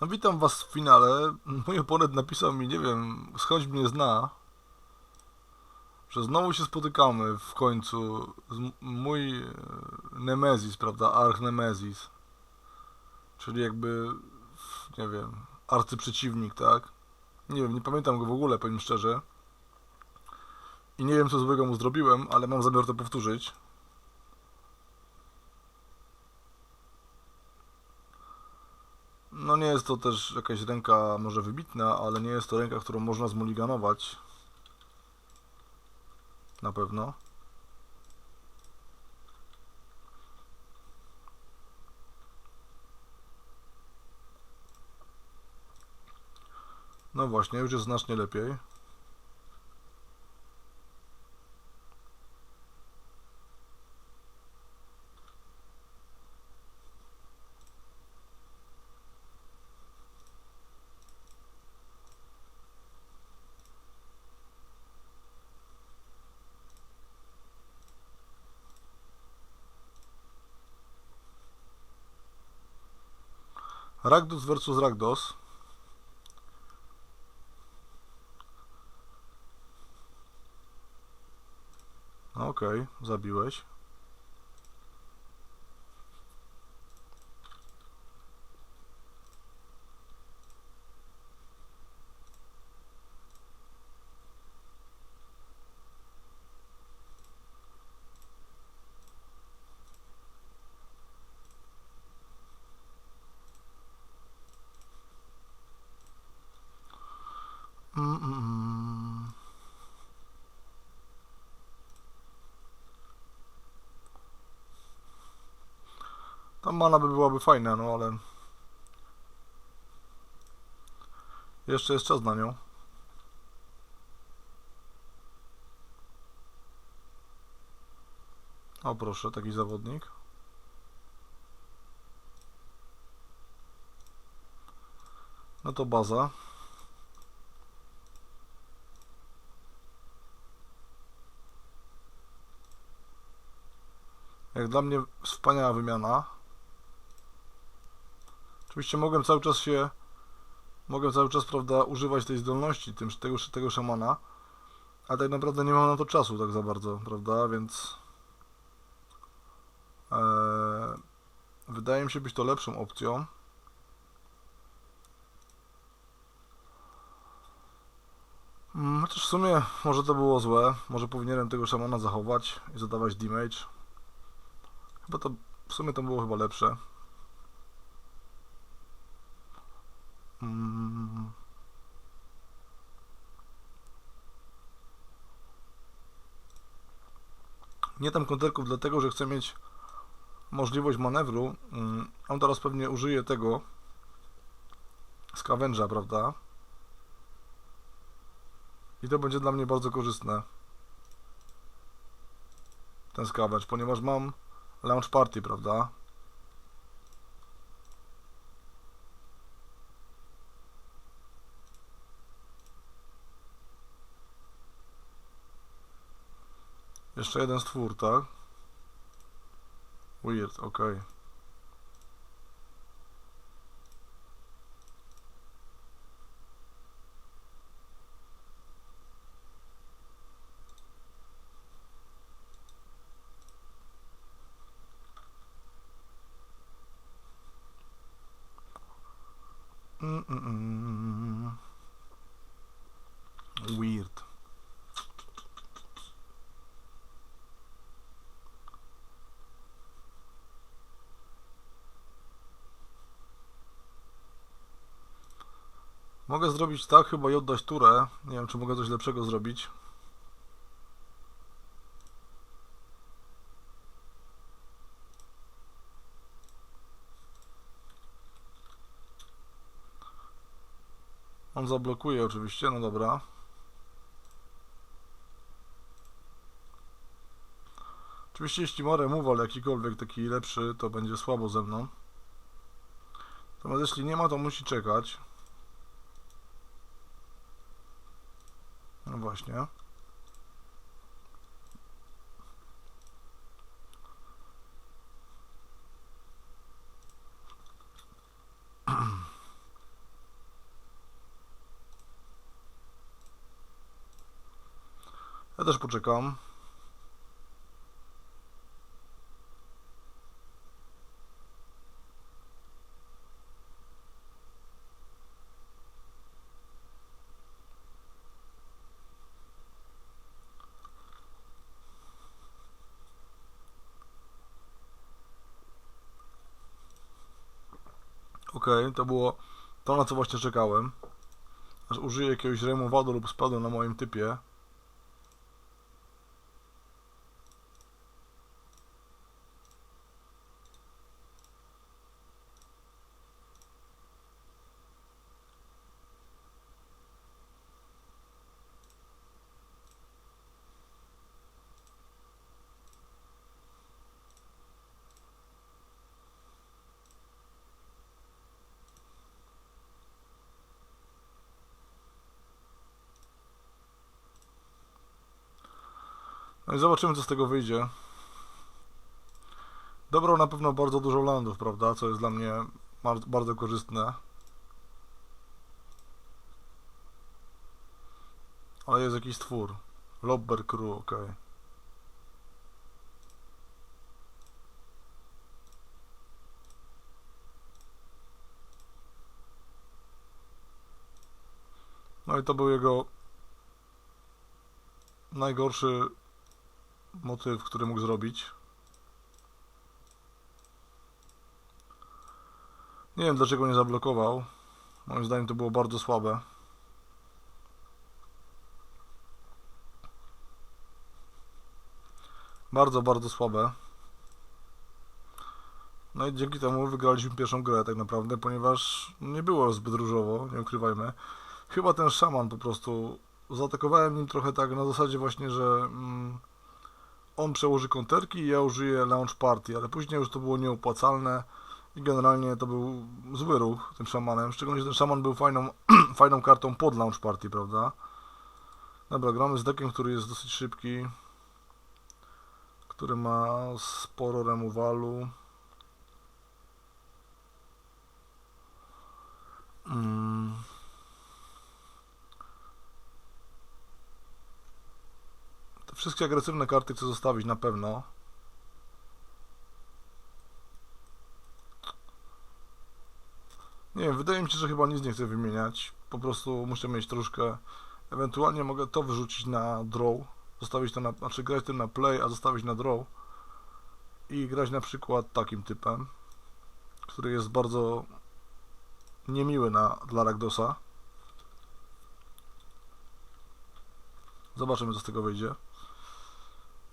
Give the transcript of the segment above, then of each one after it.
No witam was w finale. Mój oponent napisał mi, nie wiem, skądś mnie zna, że znowu się spotykamy w końcu. Z mój e, Nemezis, prawda? Arch Nemezis. Czyli jakby, nie wiem, arcyprzeciwnik, tak? Nie wiem, nie pamiętam go w ogóle, powiem szczerze. I nie wiem, co złego mu zrobiłem, ale mam zamiar to powtórzyć. No nie jest to też jakaś ręka może wybitna, ale nie jest to ręka, którą można zmuliganować. Na pewno. No właśnie, już jest znacznie lepiej. Ragdos versus Ragdos. No Okej, zabiłeś. Tam mana by byłaby fajna, no ale... Jeszcze jest czas na nią. O proszę, taki zawodnik. No to baza. Jak dla mnie wspaniała wymiana. Oczywiście mogłem cały czas się mogę cały czas, prawda, używać tej zdolności tym, tego, tego szamana, ale tak naprawdę nie mam na to czasu tak za bardzo, prawda, więc e, wydaje mi się być to lepszą opcją. Mm, Chociaż w sumie może to było złe, może powinienem tego szamana zachować i zadawać damage. Chyba to, w sumie to było chyba lepsze. Mm. Nie tam konterków dlatego, że chcę mieć możliwość manewru. Mm, On teraz pewnie użyje tego skawęża, prawda? I to będzie dla mnie bardzo korzystne. Ten skawęż, ponieważ mam launch party, prawda? Jeszcze jeden stwór, tak? Weird, okej. Mm, mm, mm. Weird. Mogę zrobić tak chyba i oddać turę. Nie wiem, czy mogę coś lepszego zrobić. On zablokuje oczywiście, no dobra. Oczywiście jeśli ma removal jakikolwiek taki lepszy, to będzie słabo ze mną. Natomiast jeśli nie ma, to musi czekać. No właśnie. Ja też poczekam. Okej, to było to, na co właśnie czekałem. Aż użyję jakiegoś remowadu lub spadu na moim typie. No i zobaczymy, co z tego wyjdzie. Dobrał na pewno bardzo dużo landów, prawda? Co jest dla mnie bardzo korzystne. Ale jest jakiś stwór. Lobber Crew, ok. No i to był jego najgorszy motyw, który mógł zrobić. Nie wiem dlaczego nie zablokował. Moim zdaniem to było bardzo słabe. Bardzo, bardzo słabe. No i dzięki temu wygraliśmy pierwszą grę tak naprawdę, ponieważ nie było zbyt różowo, nie ukrywajmy. Chyba ten szaman po prostu zaatakowałem nim trochę tak na zasadzie właśnie, że mm, on przełoży konterki i ja użyję launch party, ale później już to było nieopłacalne i generalnie to był zły ruch tym szamanem, szczególnie, że ten szaman był fajną, fajną kartą pod launch party, prawda? Dobra, gramy z deckiem, który jest dosyć szybki, który ma sporo remowalu. Mm. Wszystkie agresywne karty chcę zostawić na pewno. Nie wiem, wydaje mi się, że chyba nic nie chcę wymieniać. Po prostu muszę mieć troszkę. Ewentualnie mogę to wyrzucić na draw. Zostawić to na. Znaczy grać tym na play, a zostawić na draw. I grać na przykład takim typem, który jest bardzo niemiły na, dla Ragdosa. Zobaczymy, co z tego wyjdzie.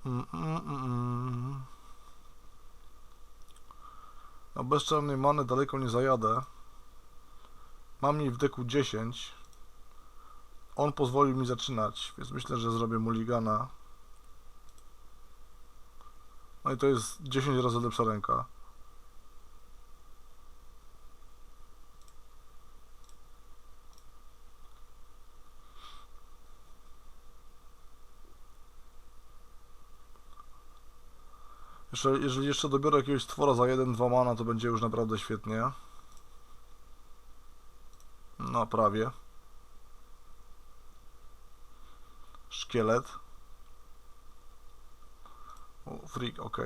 Mm, mm, mm. No bez czarnej many daleko nie zajadę. Mam jej w deku 10. On pozwolił mi zaczynać, więc myślę, że zrobię mulligana. No i to jest 10 razy lepsza ręka. Jeszcze, jeżeli jeszcze dobiorę jakiegoś stwora za 1-2 mana, to będzie już naprawdę świetnie. No, prawie. Szkielet. O, freak, ok.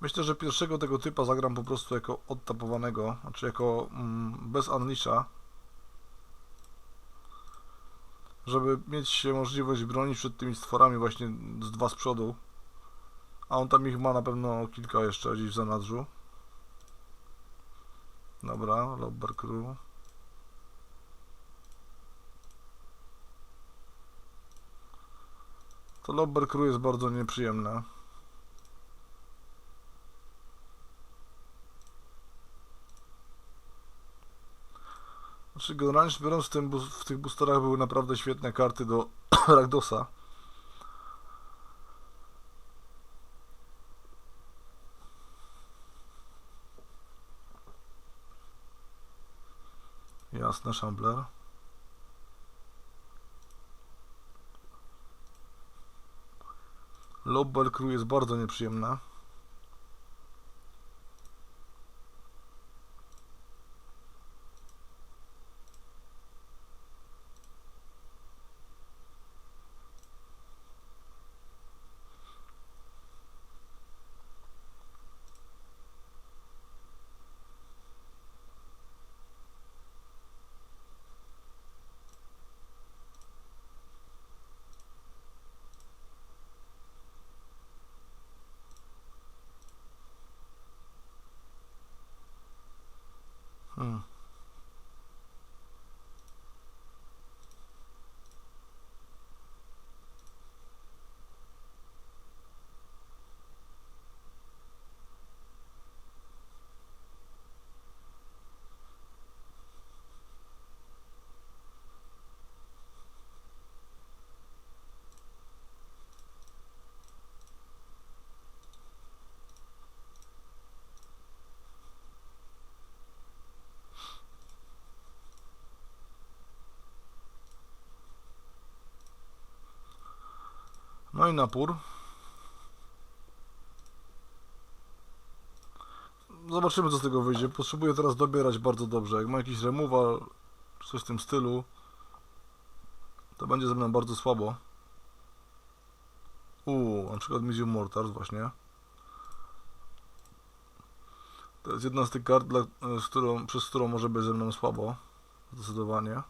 Myślę, że pierwszego tego typa zagram po prostu jako odtapowanego, znaczy jako mm, bez Unleasha. Żeby mieć możliwość bronić przed tymi stworami właśnie z dwa z przodu. A on tam ich ma na pewno kilka jeszcze gdzieś w zanadrzu. Dobra, Lobber Crew. To Lobber Crew jest bardzo nieprzyjemne. Znaczy, generalnie rzecz biorąc, w, tym, w tych boosterach były naprawdę świetne karty do Ragdosa. Jasne, Shambler. Lobber Crew jest bardzo nieprzyjemna. No i napór. Zobaczymy co z tego wyjdzie. Potrzebuję teraz dobierać bardzo dobrze. Jak ma jakiś removal, coś w tym stylu, to będzie ze mną bardzo słabo. Uuu, na przykład Medium Mortars właśnie. To jest jedna z tych kart, dla, z którą, przez którą może być ze mną słabo. Zdecydowanie.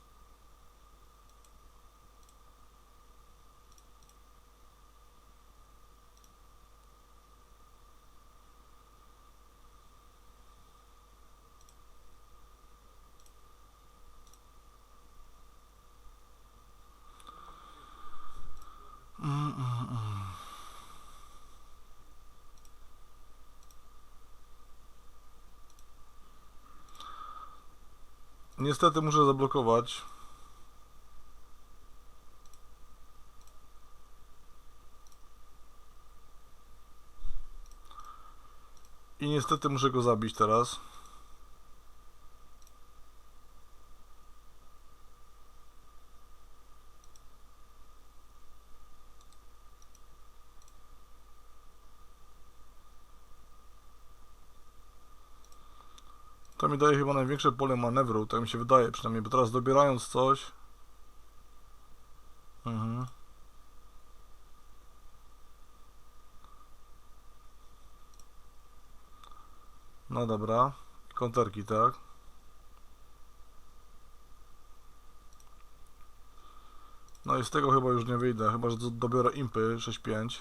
Mm, mm, mm. Niestety muszę zablokować. I niestety muszę go zabić teraz. Mi daje chyba największe pole manewru, tak mi się wydaje przynajmniej, bo teraz dobierając coś... Mhm. No dobra, konterki, tak? No i z tego chyba już nie wyjdę, chyba że do- dobiorę impy 6.5.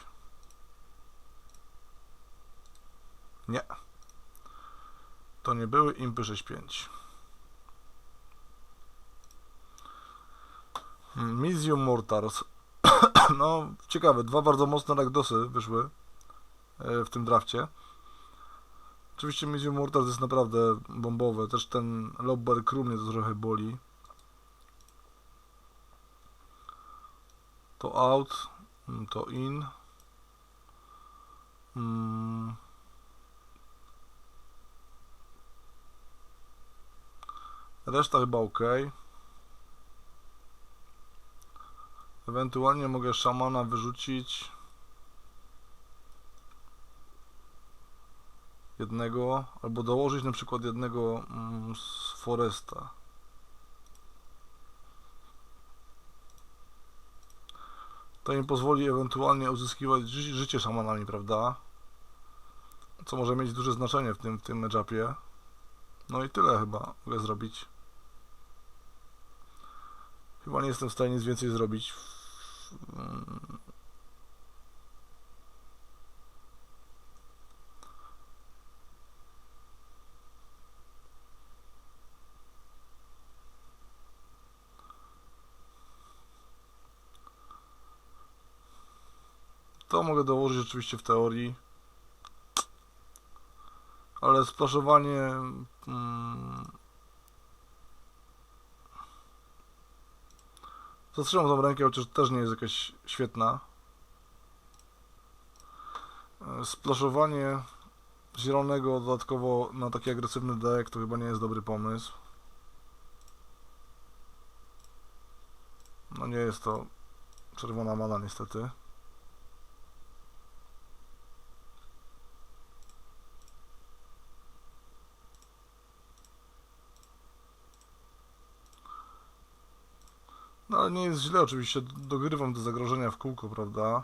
Nie. To nie były impy 6.5. Hmm, Mizium Mortars. no, ciekawe, dwa bardzo mocne ragdosy wyszły e, w tym drafcie. Oczywiście Mizium Mortars jest naprawdę bombowe. Też ten Lobber Crew mnie to trochę boli. To out, mm, to in. Mm. Reszta chyba ok. Ewentualnie mogę szamana wyrzucić. Jednego, albo dołożyć na przykład jednego mm, z Foresta. To im pozwoli ewentualnie uzyskiwać ży życie szamanami, prawda? Co może mieć duże znaczenie w tym, w tym. No i tyle chyba mogę zrobić. Chyba nie jestem w stanie nic więcej zrobić. To mogę dołożyć oczywiście w teorii. Ale splaszowanie mm, Zatrzymam tą rękę, chociaż też nie jest jakaś świetna. E, Splaszowanie zielonego dodatkowo na taki agresywny deck to chyba nie jest dobry pomysł. No nie jest to czerwona mana niestety. Ale nie jest źle, oczywiście dogrywam te zagrożenia w kółko, prawda?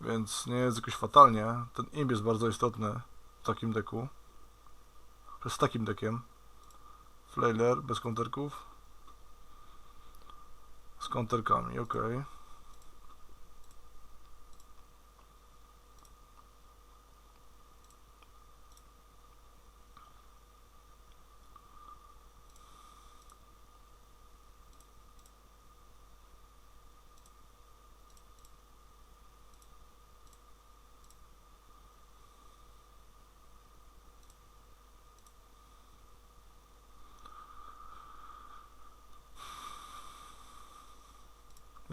Więc nie jest jakoś fatalnie. Ten imb jest bardzo istotny w takim deku. Z takim dekiem. Flailer bez konterków. Z konterkami, ok.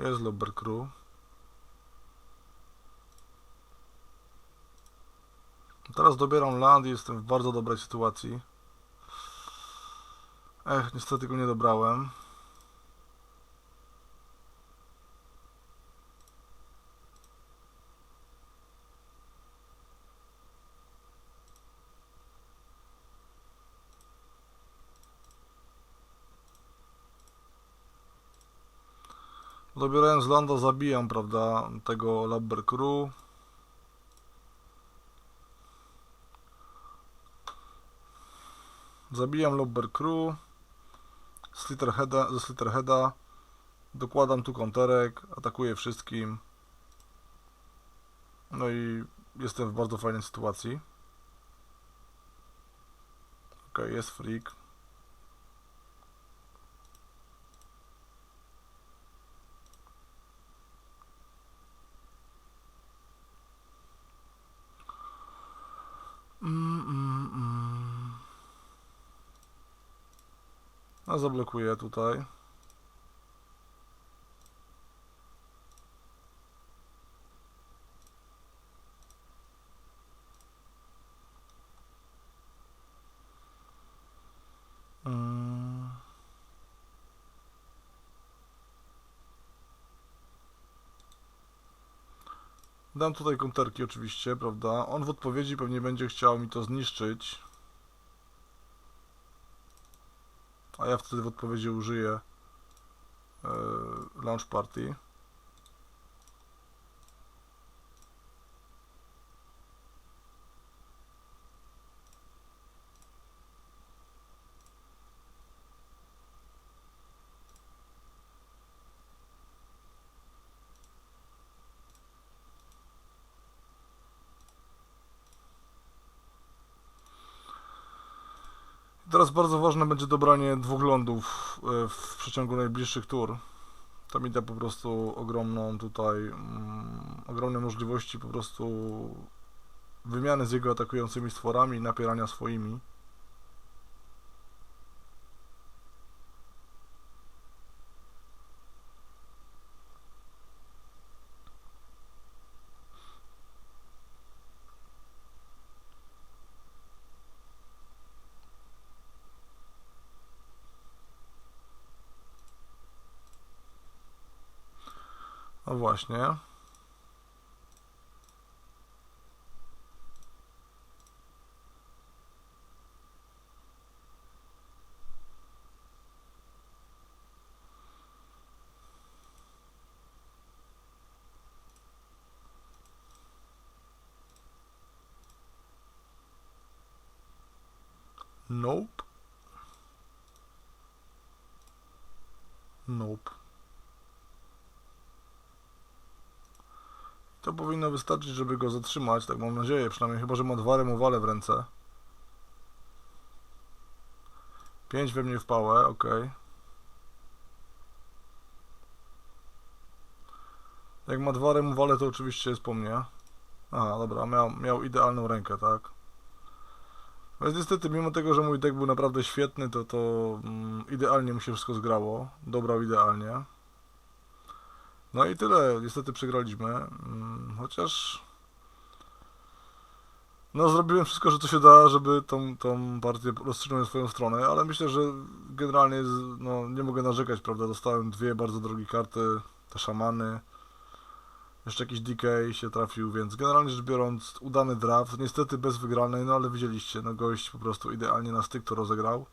Jest Lobber Crew. Teraz dobieram land i jestem w bardzo dobrej sytuacji. Ech, niestety go nie dobrałem. Dobierając landa zabijam, prawda, tego Labber Crew. Zabijam Lobber Crew ze Slitterheada. Dokładam tu konterek, atakuję wszystkim. No i jestem w bardzo fajnej sytuacji. Ok, jest freak. Mm, mm, mm. A zablokuję tutaj. Mm. Dam tutaj konterki oczywiście, prawda? On w odpowiedzi pewnie będzie chciał mi to zniszczyć. A ja wtedy w odpowiedzi użyję e, launch party. Teraz bardzo ważne będzie dobranie dwóch lądów e, w przeciągu najbliższych tur. To mi da po prostu ogromną tutaj, mm, ogromne możliwości po prostu wymiany z jego atakującymi stworami i napierania swoimi. Właśnie. Nope. Nope. To powinno wystarczyć, żeby go zatrzymać, tak mam nadzieję, przynajmniej chyba, że ma dwa remowale w ręce. 5 we mnie w pałę, ok. Jak ma dwa remowale, to oczywiście jest po mnie. Aha, dobra, miał, miał idealną rękę, tak. Więc niestety, mimo tego, że mój deck był naprawdę świetny, to to mm, idealnie mu się wszystko zgrało. Dobrał idealnie. No i tyle. Niestety przegraliśmy. Mm, Chociaż. No, zrobiłem wszystko, że to się da, żeby tą, tą partię rozstrzygnąć swoją stronę, ale myślę, że generalnie no, nie mogę narzekać, prawda? Dostałem dwie bardzo drogie karty, te szamany. Jeszcze jakiś DK się trafił, więc generalnie rzecz biorąc, udany draft. Niestety bez wygranej, no ale widzieliście, no gość po prostu idealnie na styk to rozegrał.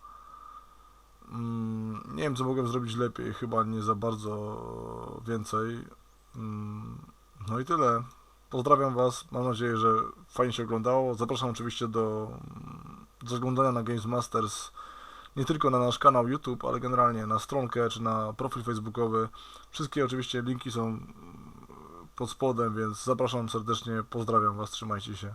Mm, nie wiem, co mogłem zrobić lepiej, chyba nie za bardzo więcej. Mm, no i tyle. Pozdrawiam Was, mam nadzieję, że fajnie się oglądało. Zapraszam oczywiście do, do zaglądania na Games Masters nie tylko na nasz kanał YouTube, ale generalnie na stronkę czy na profil facebookowy. Wszystkie oczywiście linki są pod spodem, więc zapraszam serdecznie, pozdrawiam Was, trzymajcie się.